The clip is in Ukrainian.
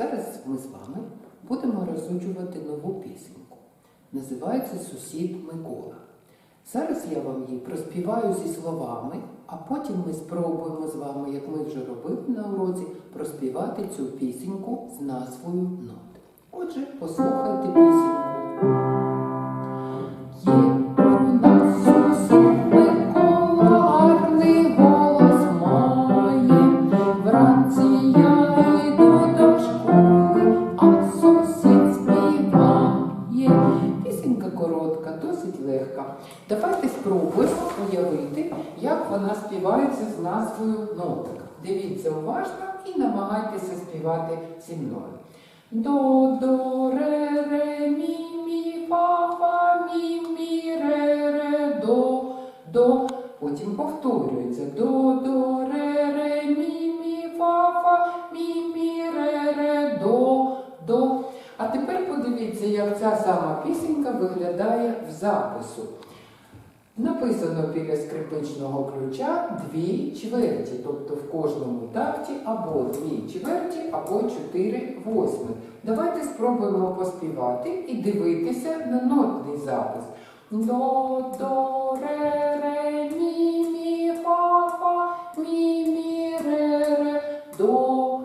Зараз ми з вами будемо розучувати нову пісеньку. Називається Сусід Микола. Зараз я вам її проспіваю зі словами, а потім ми спробуємо з вами, як ми вже робили на уроці, проспівати цю пісеньку з назвою ноти. Отже, послухайте пісеньку. Коротка, досить легка. Давайте спробуємо уявити, як вона співається з назвою нотик. Дивіться уважно і намагайтеся співати зі мною. До, до, ре, ре, мі, мі, фа, фа, мі, мі, ре, ре, до, до. Потім повторюється. До, до, ре, ре, мі, мі, фа, фа, мі, мі, ре, ре, до, до. Тепер подивіться, як ця сама пісенька виглядає в запису. Написано біля скрипичного ключа дві чверті, тобто в кожному такті або дві чверті, або чотири восьми. Давайте спробуємо поспівати і дивитися на нотний запис. До, до, ре, ре, мі, мі, фа, фа, мі, мі, ре, ре, до,